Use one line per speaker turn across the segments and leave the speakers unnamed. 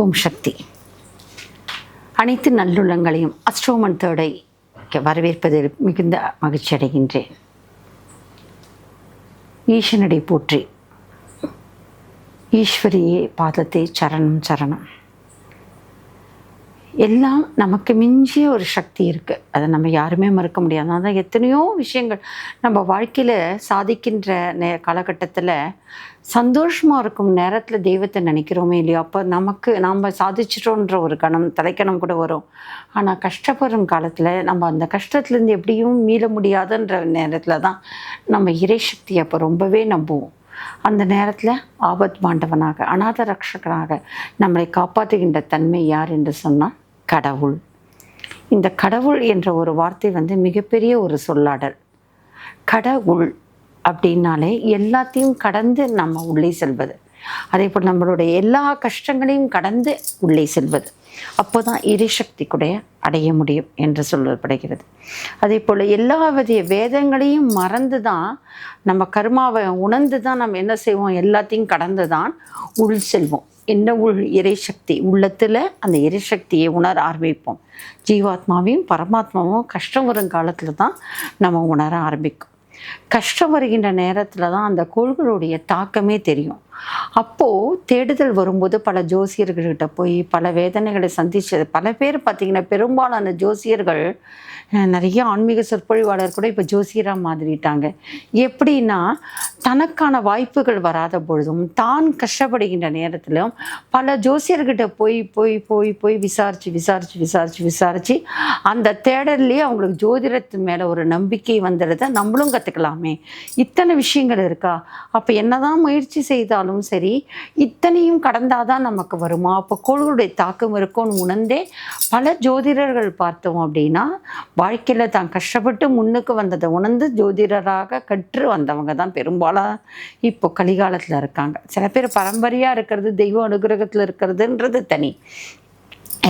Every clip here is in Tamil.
ஓம் சக்தி. அனைத்து நல்லுள்ளங்களையும் அஸ்ட்ரோமன் தேர்டை வரவேற்பதில் மிகுந்த மகிழ்ச்சி அடைகின்றேன். ஈசனடை போற்றி. ஈஸ்வரியே பாதத்தை சரணம் சரணம். எல்லாம் நமக்கு மிஞ்சிய ஒரு சக்தி இருக்குது அதை நம்ம யாருமே மறுக்க முடியாது. அதான் எத்தனையோ விஷயங்கள் நம்ம வாழ்க்கையில் சாதிக்கின்ற நே காலகட்டத்தில் சந்தோஷமாக இருக்கும் நேரத்தில் தெய்வத்தை நினைக்கிறோமே இல்லையோ? அப்போ நமக்கு நாம் சாதிச்சிட்டோன்ற ஒரு கணம் தலைக்கணம் கூட வரும். ஆனால் கஷ்டப்படும் காலத்தில் நம்ம அந்த கஷ்டத்துலேருந்து எப்படியும் மீள முடியாதுன்ற நேரத்தில் தான் நம்ம இறை சக்தியை அப்போ ரொம்பவே நம்புவோம். அந்த நேரத்தில் ஆபத் மாண்டவனாக அநாத ரக்ஷகனாக நம்மளை காப்பாற்றுகின்ற தன்மை யார் என்று சொன்னால் கடவுள். இந்த கடவுள் என்ற ஒரு வார்த்தை வந்து மிகப்பெரிய ஒரு சொல்லாடல். கடவுள் அப்படின்னாலே எல்லாத்தையும் கடந்து நம்ம உள்ளே செல்வது. அதே போல் நம்மளுடைய எல்லா கஷ்டங்களையும் கடந்து உள்ளே செல்வது. அப்போ தான் இறைசக்தி கூட அடைய முடியும் என்று சொல்லப்படுகிறது. அதே போல் எல்லா வித வேதங்களையும் மறந்து தான் நம்ம கர்மாவை உணர்ந்து தான் நம்ம என்ன செய்வோம்? எல்லாத்தையும் கடந்து தான் உள் செல்வோம். என்ன உள் இறைசக்தி? உள்ளத்தில் அந்த இறைசக்தியை உணர ஆரம்பிப்போம். ஜீவாத்மாவையும் பரமாத்மாவும் கஷ்டம் வரும் காலத்தில் தான் நம்ம உணர ஆரம்பிக்கும். கஷ்டம் வருகின்ற நேரத்தில் தான் அந்த கோள்களுடைய தாக்கமே தெரியும். அப்போது தேடுதல் வரும்போது பல ஜோசியர்கள்கிட்ட போய் பல வேதனைகளை சந்திச்சது பல பேர் பார்த்திங்கன்னா பெரும்பாலான ஜோசியர்கள் நிறைய ஆன்மீக சொற்பொழிவாளர் கூட இப்போ ஜோசியராக மாதிரிட்டாங்க. எப்படின்னா தனக்கான வாய்ப்புகள் வராத பொழுதும் தான் கஷ்டப்படுகின்ற நேரத்திலும் பல ஜோசியர்கிட்ட போய் போய் போய் போய் விசாரித்து விசாரித்து விசாரித்து விசாரித்து அந்த தேடல்லையே அவங்களுக்கு ஜோதிடத்து மேலே ஒரு நம்பிக்கை வந்துடுறத நம்மளும் கற்றுக்கலாமே இத்தனை விஷயங்கள் இருக்கா? அப்போ என்னதான் முயற்சி செய்தாலும் சரி இத்தனையும் கடந்தாதான் நமக்கு வருமா? அப்போ கோள்களுடைய தாக்கம் இருக்கும்னு உணர்ந்தே பல ஜோதிடர்கள் பார்த்தோம் அப்படின்னா வாழ்க்கையில் தான் கஷ்டப்பட்டு முன்னுக்கு வந்ததை உணர்ந்து ஜோதிடராக கற்று வந்தவங்க தான் பெரும்பாலும் இப்போ கலிகாலத்தில் இருக்காங்க. சில பேர் பரம்பரையாக இருக்கிறது தெய்வ அனுகிரகத்தில் இருக்கிறதுன்றது தனி.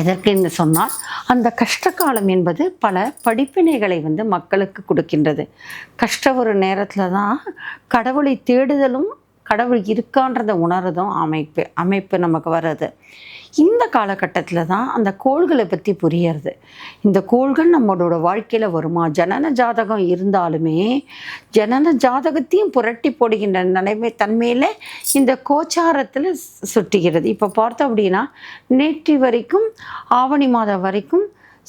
எதற்குன்னு சொன்னால் அந்த கஷ்டகாலம் என்பது பல படிப்பினைகளை வந்து மக்களுக்கு கொடுக்கின்றது. கஷ்ட ஒரு நேரத்தில் தான் கடவுளை தேடுதலும் கடவுள் இருக்கான்றதை உணர்றதும் அமைப்பு அமைப்பு நமக்கு வர்றது. இந்த காலகட்டத்தில் தான் அந்த கோள்களை பற்றி புரியறது. இந்த கோள்கள் நம்மளோட வாழ்க்கையில் வருமா? ஜனன ஜாதகம் இருந்தாலுமே ஜனன ஜாதகத்தையும் புரட்டி போடுகின்ற நிலைமை தன்மையில் இந்த கோச்சாரத்தில் சுட்டுகிறது. இப்போ பார்த்தோம் அப்படின்னா நேற்று வரைக்கும் ஆவணி மாதம் வரைக்கும்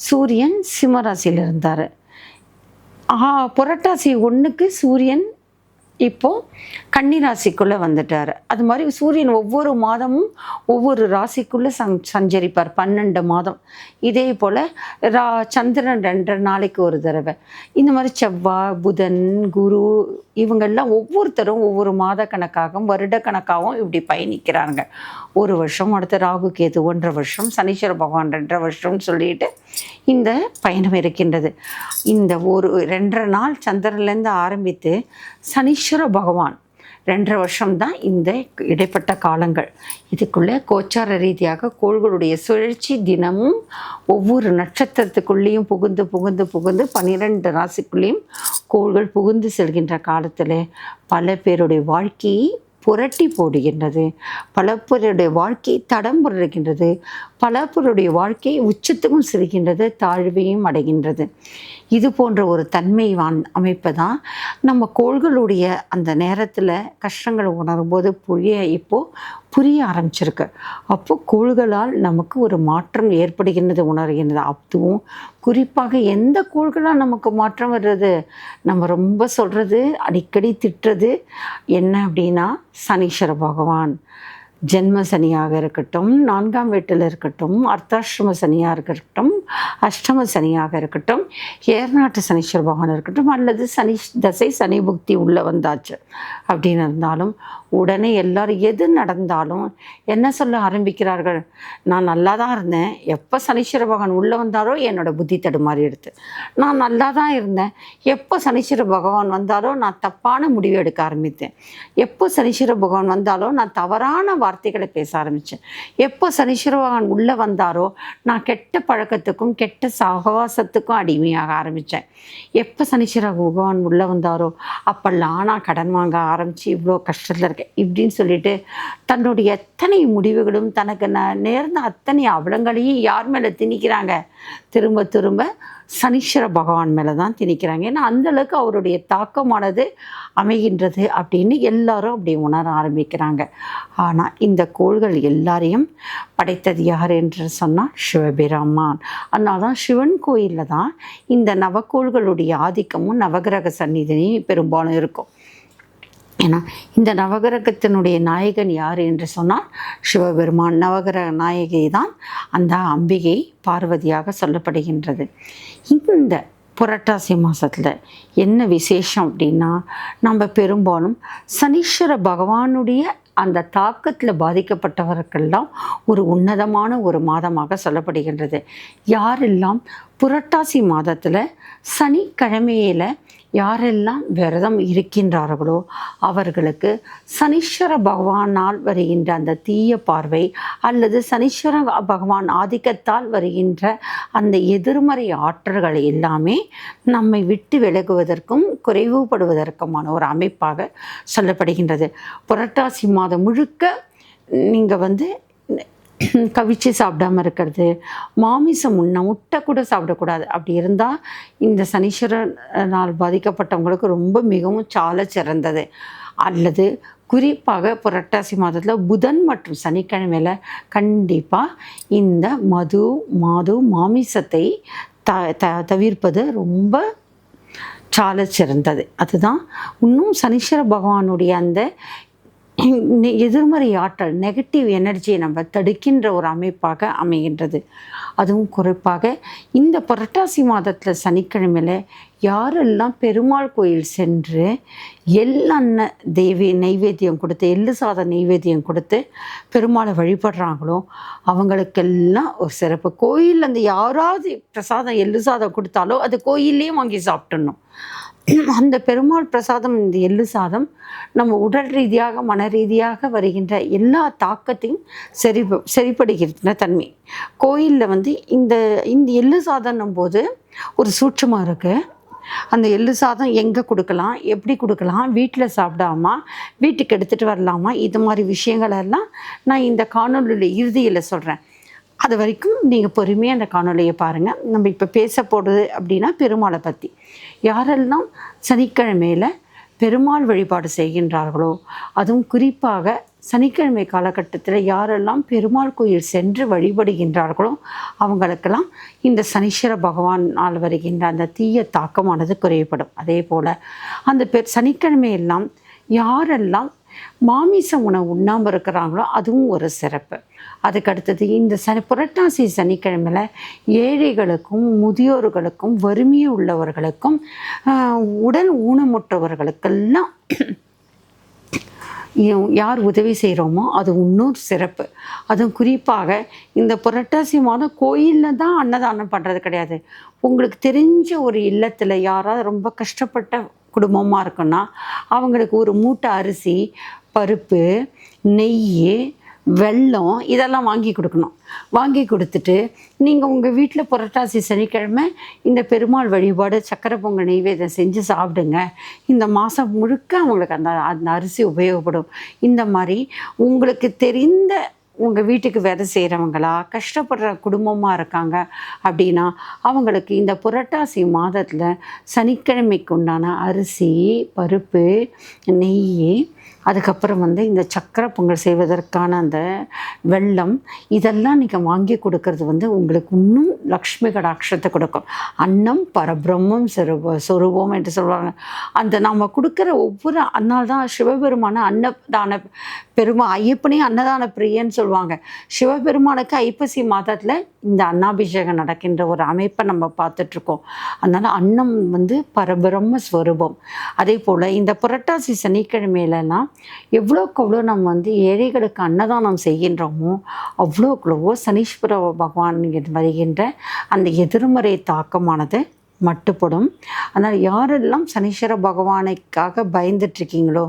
சூரியன் சிம்மராசியில் இருந்தார். புரட்டாசி ஒன்றுக்கு சூரியன் இப்போது கன்னி ராசிக்குள்ளே வந்துட்டார். அது மாதிரி சூரியன் ஒவ்வொரு மாதமும் ஒவ்வொரு ராசிக்குள்ளே சங் சஞ்சரிப்பார். பன்னெண்டு மாதம். இதே போல் ரா சந்திரன் ரெண்டரை நாளைக்கு ஒரு தடவை. இந்த மாதிரி செவ்வாய் புதன் குரு இவங்கெல்லாம் ஒவ்வொருத்தரும் ஒவ்வொரு மாத கணக்காகவும் வருட கணக்காகவும் இப்படி பயணிக்கிறாங்க. ஒரு வருஷம் அடுத்த ராகு கேது ஒன்றரை வருஷம் சனீஸ்வர பகவான் ரெண்டரை வருஷம்னு சொல்லிட்டு இந்த பயணம் இருக்கின்றது. இந்த ஒரு ரெண்டரை நாள் சந்திரன்லேருந்து ஆரம்பித்து சனீஸ்வர பகவான் ரெண்டரை வருஷம் தான் இந்த இடைப்பட்ட காலங்கள். இதுக்குள்ளே கோச்சார ரீதியாக கோள்களுடைய சுழற்சி தினமும் ஒவ்வொரு நட்சத்திரத்துக்குள்ளேயும் புகுந்து புகுந்து புகுந்து பன்னிரெண்டு ராசிக்குள்ளேயும் கோள்கள் புகுந்து செல்கின்ற காலத்தில் பல பேருடைய வாழ்க்கையை புரட்டி போடுகின்றது. பல பேருடைய வாழ்க்கை தடம் புரடுகின்றது பல பேருடைய வாழ்க்கை உச்சத்துக்கும் செல்கின்றது தாழ்வையும் அடைகின்றது. இது போன்ற ஒரு தன்மை வான் அமைப்பு தான் நம்ம கோள்களுடைய அந்த நேரத்தில் கஷ்டங்களை உணரும்போது புழிய இப்போது புரிய ஆரம்பிச்சிருக்கு. அப்போ கோள்களால் நமக்கு ஒரு மாற்றம் ஏற்படுகின்றது உணர்கின்றது. அதுவும் குறிப்பாக எந்த கோள்களால் நமக்கு மாற்றம் வர்றது நம்ம ரொம்ப சொல்கிறது அடிக்கடி திட்டுறது என்ன அப்படின்னா சனீஸ்வர பகவான். ஜென்ம சனியாக இருக்கட்டும் நான்காம் வீட்டில் இருக்கட்டும் அர்த்தாஷ்ரம சனியாக இருக்கட்டும் அஷ்டம சனியாக இருக்கட்டும் ஏர்நாட்டு சனீஸ்வர பகவான் இருக்கட்டும் அல்லது சனி தசை சனி புக்தி உள்ளே வந்தாச்சு அப்படின்னு இருந்தாலும் உடனே எல்லாரும் எது நடந்தாலும் என்ன சொல்ல ஆரம்பிக்கிறார்கள்? நான் நல்லா தான் இருந்தேன். எப்போ சனீஸ்வர பகவான் உள்ளே வந்தாரோ என்னோடய புத்தி தடுமாறி எடுத்து. நான் நல்லா தான் இருந்தேன். எப்போ சனீஸ்வர பகவான் வந்தாரோ நான் தப்பான முடிவு எடுக்க ஆரம்பித்தேன். எப்போ சனீஸ்வர பகவான் வந்தாலோ நான் தவறான வார்த்தைகளை பேச ஆரம்பித்தேன். எப்போ சனீஸ்வர பகவான் உள்ளே வந்தாரோ நான் கெட்ட பழக்கத்துக்கு பழக்கங்களுக்கும் கெட்ட சகவாசத்துக்கும் அடிமையாக ஆரம்பித்தேன் எப்போ சனீஸ்வர பகவான் உள்ளே வந்தாரோ அப்போல்லாம் நான் கடன் வாங்க ஆரம்பித்து இவ்வளோ கஷ்டத்தில் இருக்கேன் இப்படின்னு சொல்லிட்டு தன்னுடைய எத்தனை முடிவுகளும் தனக்கு ந நேர்ந்த அத்தனை அவலங்களையும் யார் மேலே திணிக்கிறாங்க? திரும்ப திரும்ப சனீஸ்வர பகவான் மேலே தான் திணிக்கிறாங்க. ஏன்னா அந்த அளவுக்கு அவருடைய தாக்கமானது அமைகின்றது அப்படின்னு எல்லாரும் அப்படி உணர ஆரம்பிக்கிறாங்க. ஆனால் இந்த கோள்கள் எல்லாரையும் படைத்தது யார் என்று சொன்னால் சிவபிராமான். அதனால தான் சிவன் கோயிலில் தான் இந்த நவக்கோள்களுடைய ஆதிக்கமும் நவகிரக சந்நிதியும் பெரும்பாலும் இருக்கும். ஏன்னா இந்த நவகிரகத்தினுடைய நாயகன் யார் என்று சொன்னால் சிவபெருமான். நவகிரக நாயகி தான் அந்த அம்பிகை பார்வதியாக சொல்லப்படுகின்றது. இந்த புரட்டாசி மாதத்தில் என்ன விசேஷம் அப்படின்னா நம்ம பெரும்பாலும் சனீஸ்வர பகவானுடைய அந்த தாக்கத்தில் பாதிக்கப்பட்டவர்கள்லாம் ஒரு உன்னதமான ஒரு மாதமாக சொல்லப்படுகின்றது. யாரெல்லாம் புரட்டாசி மாதத்தில் சனிக்கிழமையில் யாரெல்லாம் விரதம் இருக்கின்றார்களோ அவர்களுக்கு சனீஸ்வர பகவானால் வருகின்ற அந்த தீய பார்வை அல்லது சனீஸ்வர பகவான் ஆதிக்கத்தால் வருகின்ற அந்த எதிர்மறை ஆற்றல்கள் எல்லாமே நம்மை விட்டு விலகுவதற்கும் குறைவுபடுவதற்குமான ஒரு அமைப்பாக சொல்லப்படுகின்றது. புரட்டாசி மாதம் முழுக்க நீங்கள் வந்து கவிச்சு சாப்பிடாம இருக்கிறது மாமிசம் உண்ண முட்டை கூட சாப்பிடக்கூடாது. அப்படி இருந்தால் இந்த சனீஸ்வரனால் பாதிக்கப்பட்டவங்களுக்கு ரொம்ப மிகவும் சால சிறந்தது. அல்லது குறிப்பாக புரட்டாசி மாதத்தில் புதன் மற்றும் சனிக்கிழமையில் கண்டிப்பாக இந்த மது மாது மாமிசத்தை த த தவிர்ப்பது ரொம்ப சால சிறந்தது. அதுதான் இன்னும் சனீஸ்வர பகவானுடைய அந்த எதிர்மறை ஆற்றல் நெகட்டிவ் எனர்ஜியை நம்ம தடுக்கின்ற ஒரு அமைப்பாக அமைகின்றது. அதுவும் குறிப்பாக இந்த புரட்டாசி மாதத்தில் சனிக்கிழமையில் யாரெல்லாம் பெருமாள் கோயில் சென்று எள்ளெண்ண தேவி நைவேத்தியம் கொடுத்து எள்ளு சாதம் நைவேத்தியம் கொடுத்து பெருமாளை வழிபடுறாங்களோ அவங்களுக்கெல்லாம் ஒரு சிறப்பு. கோயிலில் அந்த யாராவது பிரசாதம் எள்ளு சாதம் கொடுத்தாலோ அது கோயில்லையே வாங்கி சாப்பிட்டுடணும். அந்த பெருமாள் பிரசாதம் இந்த எள்ளு சாதம் நம்ம உடல் ரீதியாக மன ரீதியாக வருகின்ற எல்லா தாக்கத்தையும் சரி சரிப்படுகின்ற தன்மை. கோயிலில் வந்து இந்த இந்த எள்ளு சாதம்னும் போது ஒரு சூட்சமாக இருக்குது அந்த எள்ளு சாதம் எங்கே கொடுக்கலாம் எப்படி கொடுக்கலாம் வீட்டில் சாப்பிடாமா வீட்டுக்கு எடுத்துகிட்டு வரலாமா இது மாதிரி விஷயங்களெல்லாம் நான் இந்த காணொலியில் இறுதியில் சொல்கிறேன் அது வரைக்கும் நீங்கள் பொறுமையாக அந்த காணொலியை பாருங்கள் நம்ம இப்போ பேச போடுறது அப்படின்னா பெருமாளை பற்றி யாரெல்லாம் சனிக்கிழமையில் பெருமாள் வழிபாடு செய்கின்றார்களோ அதுவும் குறிப்பாக சனிக்கிழமை காலகட்டத்தில் யாரெல்லாம் பெருமாள் கோயில் சென்று வழிபடுகின்றார்களோ அவங்களுக்கெல்லாம் இந்த சனீஸ்வர பகவானால் வருகின்ற அந்த தீய தாக்கமானது குறைபடும் அதே போல் அந்த பெ சனிக்கிழமையெல்லாம் யாரெல்லாம் மாமிச உணவு உண்ணாமல் இருக்கிறாங்களோ அதுவும் ஒரு சிறப்பு. அதுக்கு அடுத்தது இந்த சனி புரட்டாசி சனிக்கிழமையில் ஏழைகளுக்கும் முதியோர்களுக்கும் வறுமையை உள்ளவர்களுக்கும் உடல் ஊனமுற்றவர்களுக்கெல்லாம் யார் உதவி செய்கிறோமோ அது இன்னொரு சிறப்பு. அதுவும் குறிப்பாக இந்த புரட்டாசி மாதம் கோயிலில் தான் அன்னதானம் பண்ணுறது கிடையாது. உங்களுக்கு தெரிஞ்ச ஒரு இல்லத்தில் யாராவது ரொம்ப கஷ்டப்பட்ட குடும்பமாக இருக்குன்னா அவங்களுக்கு ஒரு மூட்டை அரிசி பருப்பு நெய் வெல்லம் இதெல்லாம் வாங்கி கொடுக்கணும். வாங்கி கொடுத்துட்டு நீங்கள் உங்கள் வீட்டில் புரட்டாசி சனிக்கிழமை இந்த பெருமாள் வழிபாடு சக்கரை பொங்கல் நெய்வேதம் செஞ்சு சாப்பிடுங்க. இந்த மாதம் முழுக்க அவங்களுக்கு அந்த அந்த அரிசி உபயோகப்படும். இந்த மாதிரி உங்களுக்கு தெரிந்த உங்கள் வீட்டுக்கு வேலை செய்கிறவங்களா கஷ்டப்படுற குடும்பமாக இருக்காங்க அப்படின்னா அவங்களுக்கு இந்த புரட்டாசி மாதத்தில் சனிக்கிழமைக்கு உண்டான அரிசி பருப்பு நெய் அதுக்கப்புறம் வந்து இந்த சக்கரை பொங்கல் செய்வதற்கான அந்த வெள்ளம் இதெல்லாம் நீங்கள் வாங்கி கொடுக்கறது வந்து உங்களுக்கு இன்னும் லக்ஷ்மி கடாட்சத்தை கொடுக்கும். அன்னம் பரபிரம்மம் சொருப சொருபம் என்று சொல்லுவாங்க அந்த நாம் கொடுக்குற ஒவ்வொரு அதனால தான் சிவபெருமான அன்னதான பெருமா ஐயப்பனே அன்னதான பிரியன்னு சொல்லுவாங்க சிவபெருமானுக்கு ஐப்பசி மாதத்தில் இந்த அன்னாபிஷேகம் நடக்கின்ற ஒரு அமைப்பை நம்ம பார்த்துட்ருக்கோம். அதனால் அன்னம் வந்து பரபிரம்ம ஸ்வரூபம் அதே போல் இந்த புரட்டாசி சனிக்கிழமையிலலாம் எவ்வளோக்கு எவ்வளோ நம்ம வந்து ஏழைகளுக்கு அன்னதானம் செய்கின்றோமோ அவ்வளோக்கு சனீஸ்வர பகவான் வருகின்ற அந்த எதிர்மறை தாக்கமானது மட்டுப்படும். அதனால் யாரெல்லாம் சனீஸ்வர பகவானைக்காக பயந்துட்டுருக்கீங்களோ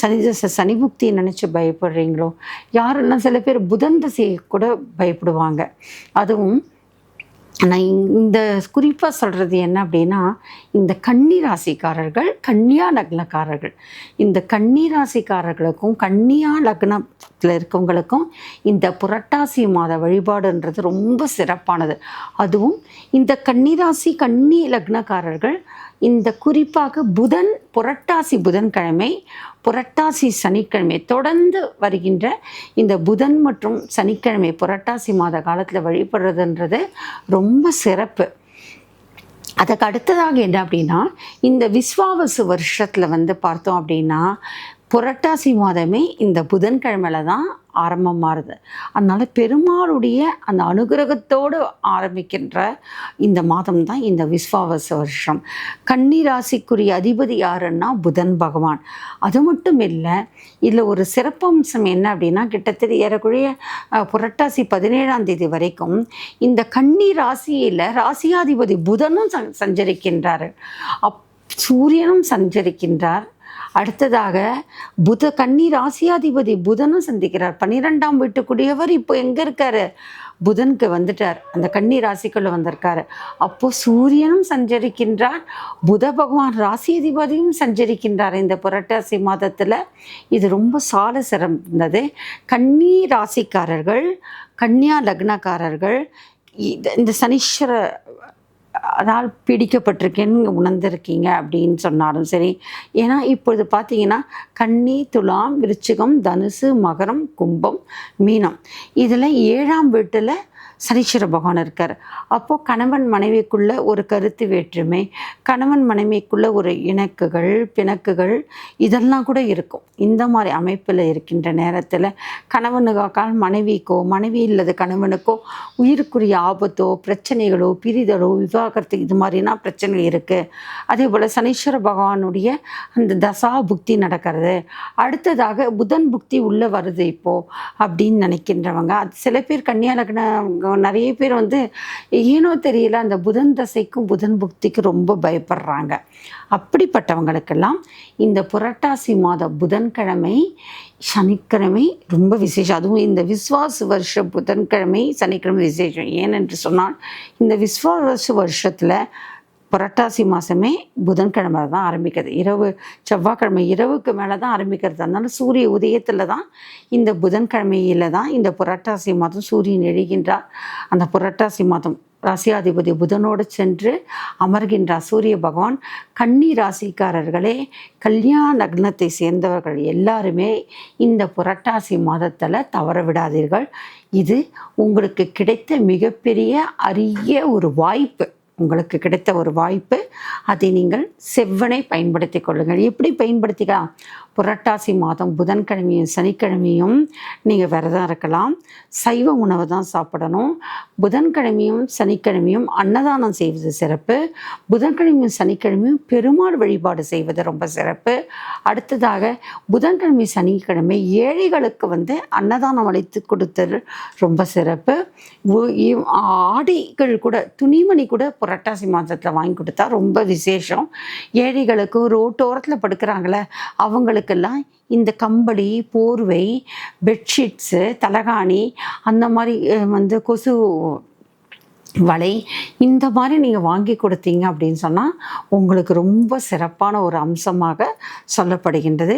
சனி சனி புக்தியை நினச்சி பயப்படுறீங்களோ யாரெல்லாம் சில பேர் புதன் தசையை கூட பயப்படுவாங்க. அதுவும் நான் இந்த குறிப்பாக சொல்கிறது என்ன அப்படின்னா இந்த கன்னி ராசிக்காரர்கள் கன்னியா லக்னக்காரர்கள். இந்த கன்னி ராசிக்காரர்களுக்கும் கன்னியா லக்னத்தில் இருக்கவங்களுக்கும் இந்த புரட்டாசி மாத வழிபாடுன்றது ரொம்ப சிறப்பானது. அதுவும் இந்த கன்னிராசி கன்னி லக்னக்காரர்கள் இந்த குறிப்பாக புதன் புரட்டாசி புதன்கிழமை புரட்டாசி சனிக்கிழமை தொடர்ந்து வருகின்ற இந்த புதன் மற்றும் சனிக்கிழமை புரட்டாசி மாத காலத்தில் வழிபடுறதுன்றது ரொம்ப சிறப்பு. அதுக்கு அடுத்ததாக என்ன அப்படின்னா இந்த விஸ்வாவசு வருஷத்தில் வந்து பார்த்தோம் அப்படின்னா புரட்டாசி மாதமே இந்த புதன்கிழமையில தான் ஆரம்பமாகுது அதனால் பெருமாளுடைய அந்த அனுகிரகத்தோடு ஆரம்பிக்கின்ற இந்த மாதம் தான் இந்த விஸ்வாவச வருஷம். கன்னி ராசிக்குரிய அதிபதி யாருன்னா புதன் பகவான். அது மட்டும் இல்லை இதில் ஒரு சிறப்பம்சம் என்ன அப்படின்னா கிட்டத்தட்ட ஏறக்குறைய புரட்டாசி பதினேழாம் தேதி வரைக்கும் இந்த கன்னி ராசியில் ராசியாதிபதி புதனும் சஞ்சரிக்கின்றார். அப் சூரியனும் சஞ்சரிக்கின்றார். அடுத்ததாக புத கன்னி ராசியாதிபதி புதனும் சந்திக்கிறார். பன்னிரெண்டாம் வீட்டுக்குடியவர் இப்போ எங்கே இருக்காரு? புதனுக்கு வந்துட்டார். அந்த கன்னி ராசிக்குள்ளே வந்திருக்காரு. அப்போது சூரியனும் சஞ்சரிக்கின்றார். புத பகவான் ராசியதிபதியும் சஞ்சரிக்கின்றார் இந்த புரட்டாசி மாதத்தில். இது ரொம்ப சால சிறந்தது கன்னி ராசிக்காரர்கள் கன்னியா லக்னக்காரர்கள் இந்த சனீஸ்வர அதால் பிடிக்கப்பட்டிருக்கேன்னு உணர்ந்திருக்கீங்க அப்படின்னு சொன்னாலும் சரி. ஏன்னா இப்பொழுது பார்த்தீங்கன்னா கன்னி துலாம் விருச்சிகம் தனுசு மகரம் கும்பம் மீனம். இதில் ஏழாம் வீட்டில் சனீஸ்வர பகவான் இருக்கார். அப்போது கணவன் மனைவிக்குள்ள ஒரு கருத்து வேற்றுமை கணவன் மனைவிக்குள்ள ஒரு இணக்குகள் பிணக்குகள் இதெல்லாம் கூட இருக்கும். இந்த மாதிரி அமைப்பில் இருக்கின்ற நேரத்தில் கணவனுக்காக மனைவிக்கோ மனைவி இல்லாத கணவனுக்கோ உயிருக்குரிய ஆபத்தோ பிரச்சனைகளோ பிரிதலோ விவாகரத்து இது மாதிரினா பிரச்சனை இருக்குது அதே போல் சனீஸ்வர பகவானுடைய அந்த தசா புக்தி நடக்கிறது. அடுத்ததாக புதன் புக்தி உள்ளே வருது இப்போது அப்படின்னு நினைக்கின்றவங்க. அது சில பேர் கன்னியா லக்ன நிறைய பேர் வந்து ஏனோ தெரியல அந்த புதன் தசைக்கும் புதன் புக்திக்கும் ரொம்ப பயப்படுறாங்க. அப்படிப்பட்டவங்களுக்கெல்லாம் இந்த புரட்டாசி மாத புதன்கிழமை சனிக்கிழமை ரொம்ப விசேஷம். அதுவும் இந்த விஸ்வாச வருஷ புதன்கிழமை சனிக்கிழமை விசேஷம். ஏனென்று சொன்னால் இந்த விஸ்வாச வருஷத்தில் புரட்டாசி மாதமே புதன்கிழமை தான் ஆரம்பிக்கிறது இரவு செவ்வாய்க்கிழமை இரவுக்கு மேலே தான் ஆரம்பிக்கிறது. அதனால் சூரிய உதயத்தில் தான் இந்த புதன்கிழமையில் தான் இந்த புரட்டாசி மாதம் சூரியன் எழுகின்றார். அந்த புரட்டாசி மாதம் ராசியாதிபதி புதனோடு சென்று அமர்கின்றார். சூரிய பகவான் கன்னி ராசிக்காரர்களே கல்யாண லக்னத்தை சேர்ந்தவர்கள் எல்லாருமே இந்த புரட்டாசி மாதத்தில் தவற விடாதீர்கள். இது உங்களுக்கு கிடைத்த மிகப்பெரிய அரிய ஒரு வாய்ப்பு. உங்களுக்கு கிடைத்த ஒரு வாய்ப்பு அதை நீங்கள் செவ்வனை பயன்படுத்தி கொள்ளுங்கள். எப்படி பயன்படுத்திக்கலாம்? புரட்டாசி மாதம் புதன்கிழமையும் சனிக்கிழமையும் நீங்கள் விரதம் இருக்கலாம். சைவ உணவை தான் சாப்பிடணும். புதன்கிழமையும் சனிக்கிழமையும் அன்னதானம் செய்வது சிறப்பு. புதன்கிழமையும் சனிக்கிழமையும் பெருமாள் வழிபாடு செய்வது ரொம்ப சிறப்பு. அடுத்ததாக புதன்கிழமை சனிக்கிழமை ஏழைகளுக்கு வந்து அன்னதானம் அளித்து கொடுத்தது ரொம்ப சிறப்பு. ஆடைகள் கூட துணிமணி கூட புரட்டாசி மாதத்தில் வாங்கி கொடுத்தா ரொம்ப விசேஷம். ஏழைகளுக்கு ரோட்டோரத்தில் படுக்கிறாங்களே பெண்களுக்கெல்லாம் இந்த கம்பளி போர்வை பெட்ஷீட்ஸு தலகாணி அந்த மாதிரி வந்து கொசு வலை இந்த மாதிரி நீங்கள் வாங்கி கொடுத்தீங்க அப்படின்னு சொன்னால் உங்களுக்கு ரொம்ப சிறப்பான ஒரு அம்சமாக சொல்லப்படுகின்றது.